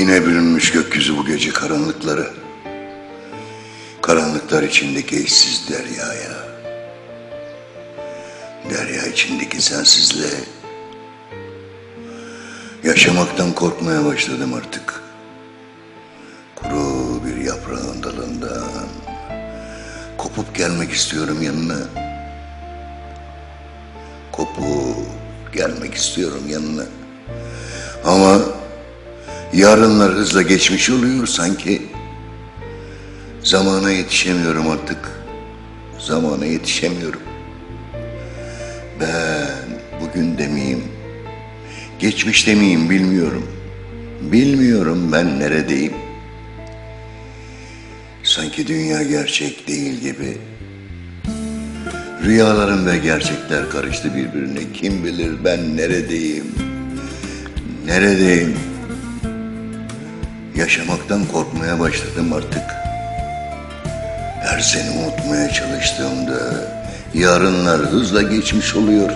Yine bürünmüş gökyüzü bu gece karanlıkları. Karanlıklar içindeki eşsiz deryaya. Derya içindeki sensizliğe. Yaşamaktan korkmaya başladım artık. Kuru bir yaprağın dalından. Kopup gelmek istiyorum yanına. Kopup gelmek istiyorum yanına. Ama yarınlar hızla geçmiş oluyor sanki. Zamana yetişemiyorum artık. Zamana yetişemiyorum. Ben bugün demeyeyim, geçmiş demeyeyim bilmiyorum. Bilmiyorum ben neredeyim. Sanki dünya gerçek değil gibi. Rüyalarım ve gerçekler karıştı birbirine. Kim bilir ben neredeyim? Neredeyim? Yaşamaktan korkmaya başladım artık. Her seni unutmaya çalıştığımda yarınlar hızla geçmiş oluyor.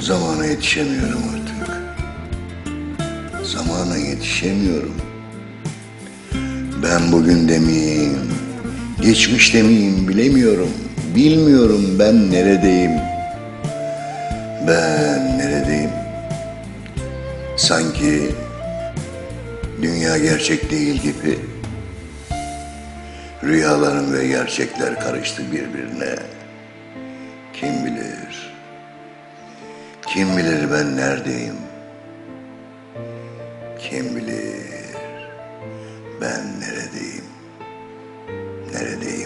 Zamana yetişemiyorum artık. Zamana yetişemiyorum. Ben bugün demeyeyim, geçmiş demeyeyim bilemiyorum. Bilmiyorum ben neredeyim. Ben neredeyim? Sanki dünya gerçek değil gibi. Rüyalarım ve gerçekler karıştı birbirine. Kim bilir? Kim bilir ben neredeyim? Kim bilir ben neredeyim? Neredeyim?